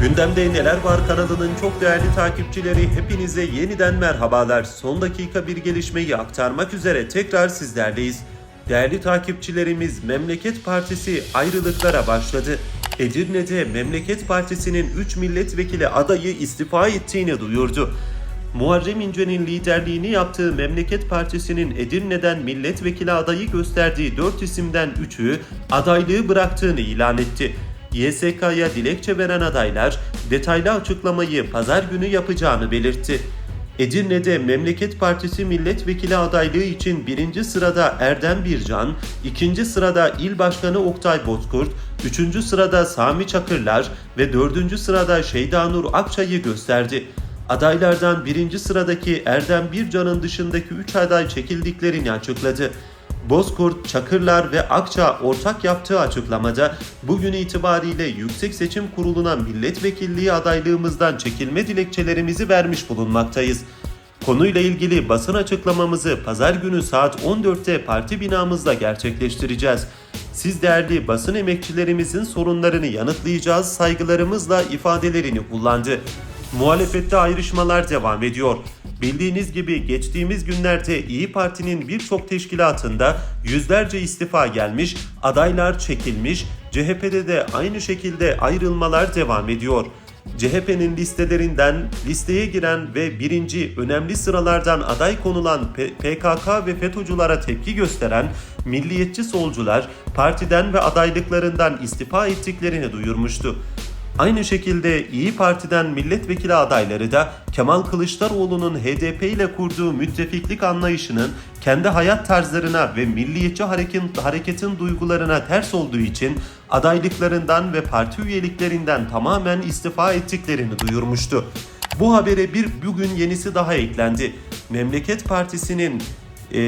Gündemde Neler Var kanalının çok değerli takipçileri hepinize yeniden merhabalar. Son dakika bir gelişmeyi aktarmak üzere tekrar sizlerleyiz. Değerli takipçilerimiz Memleket Partisi ayrılıklara başladı. Edirne'de Memleket Partisi'nin 3 milletvekili adayı istifa ettiğini duyurdu. Muharrem İnce'nin liderliğini yaptığı Memleket Partisi'nin Edirne'den milletvekili adayı gösterdiği 4 isimden 3'ü adaylığı bıraktığını ilan etti. YSK'ya dilekçe veren adaylar detaylı açıklamayı pazar günü yapacağını belirtti. Edirne'de Memleket Partisi milletvekili adaylığı için birinci sırada Erdem Bircan, ikinci sırada İl Başkanı Oktay Bozkurt, üçüncü sırada Sami Çakırlar ve dördüncü sırada Şeyda Nur Akçay'ı gösterdi. Adaylardan birinci sıradaki Erdem Bircan'ın dışındaki 3 aday çekildiklerini açıkladı. Bozkurt, Çakırlar ve Akça ortak yaptığı açıklamada bugün itibariyle Yüksek Seçim Kurulu'na milletvekilliği adaylığımızdan çekilme dilekçelerimizi vermiş bulunmaktayız. Konuyla ilgili basın açıklamamızı pazar günü saat 14'te parti binamızda gerçekleştireceğiz. Siz değerli basın emekçilerimizin sorunlarını yanıtlayacağız saygılarımızla ifadelerini kullandı. Muhalefette ayrışmalar devam ediyor. Bildiğiniz gibi geçtiğimiz günlerde İyi Parti'nin birçok teşkilatında yüzlerce istifa gelmiş, adaylar çekilmiş, CHP'de de aynı şekilde ayrılmalar devam ediyor. CHP'nin listelerinden listeye giren ve birinci önemli sıralardan aday konulan PKK ve FETÖ'cülara tepki gösteren milliyetçi solcular partiden ve adaylıklarından istifa ettiklerini duyurmuştu. Aynı şekilde İyi Parti'den milletvekili adayları da Kemal Kılıçdaroğlu'nun HDP ile kurduğu müttefiklik anlayışının kendi hayat tarzlarına ve milliyetçi hareketin, hareketin duygularına ters olduğu için adaylıklarından ve parti üyeliklerinden tamamen istifa ettiklerini duyurmuştu. Bu habere bir bugün yenisi daha eklendi. Memleket Partisi'nin e,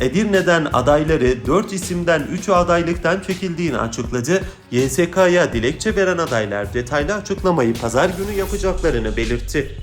Edirne'den adayları 4 isimden 3'ü adaylıktan çekildiğini açıkladı. YSK'ya dilekçe veren adaylar detaylı açıklamayı pazar günü yapacaklarını belirtti.